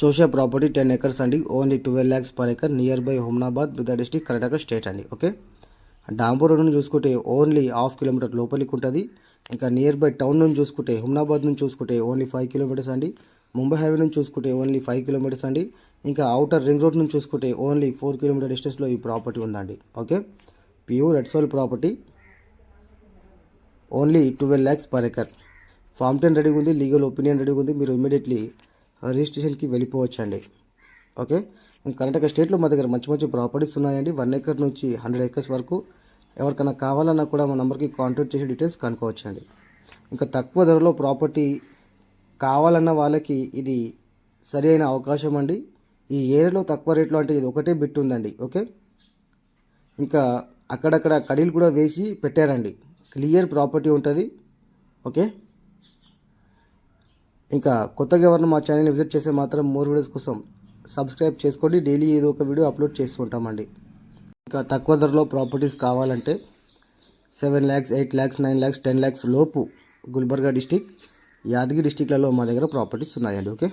చూసే property ten acres అండి. Only twelve lakhs per acre near by Humnabad Bidar district Karnataka state అండి. Okay? Dambur road నుంచి చూసుకుంటే only half kilometre లోపలికి ఉంటుంది. ఇంకా నియర్ బై టౌన్ నుంచి చూసుకుంటే హుమ్నాబాద్ నుంచి చూసుకుంటే ఓన్లీ ఫైవ్ కిలోమీటర్స్ అండి. ముంబై హైవే నుంచి చూసుకుంటే ఓన్లీ ఫైవ్ కిలోమీటర్స్ అండి. ఇంకా అవుటర్ రింగ్ రోడ్ నుంచి చూసుకుంటే ఓన్లీ ఫోర్ కిలోమీటర్ డిస్టెన్స్లో ఈ ప్రాపర్టీ ఉందండి. Okay? Pure red soil property. Only twelve lakhs per acre. Form ten రెడీగా ఉంది. లీగల్ ఒపీనియన్ రెడీగా ఉంది. మీరు ఇమీడియట్లీ రిజిస్ట్రేషన్కి వెళ్ళిపోవచ్చండి. ఓకే? కర్ణాటక స్టేట్లో మా దగ్గర మంచి మంచి ప్రాపర్టీస్ ఉన్నాయండి. వన్ ఎకర్ నుంచి హండ్రెడ్ ఎకర్స్ వరకు ఎవరికైనా కావాలన్నా కూడా మా నెంబర్కి కాంటాక్ట్ చేసి డీటెయిల్స్ కనుక్కోవచ్చండి. ఇంకా తక్కువ ధరలో ప్రాపర్టీ కావాలన్న వాళ్ళకి ఇది సరి అయిన అవకాశం అండి. ఈ ఏరియాలో తక్కువ రేట్లో అంటే ఇది ఒకటే బిట్ ఉందండి. ఓకే? ఇంకా అక్కడక్కడ కడీలు కూడా వేసి పెట్టారండి. క్లియర్ ప్రాపర్టీ ఉంటుంది. ఓకే? ఇంకా కొత్తగా ఎవరైనా మా ఛానల్ని విజిట్ చేస్తే మాత్రం మోర్ వీడియోస్ కోసం సబ్స్క్రైబ్ చేసుకోండి. డైలీ ఏదో ఒక వీడియో అప్లోడ్ చేసుకుంటామండి. ఇంకా తక్కువ ధరలో ప్రాపర్టీస్ కావాలంటే seven lakhs eight lakhs nine lakhs ten lakhs లోపు గుల్బర్గా డిస్టిక్ యాదగిరి డిస్టిక్లలో మా దగ్గర ప్రాపర్టీస్ ఉన్నాయండి. ఓకే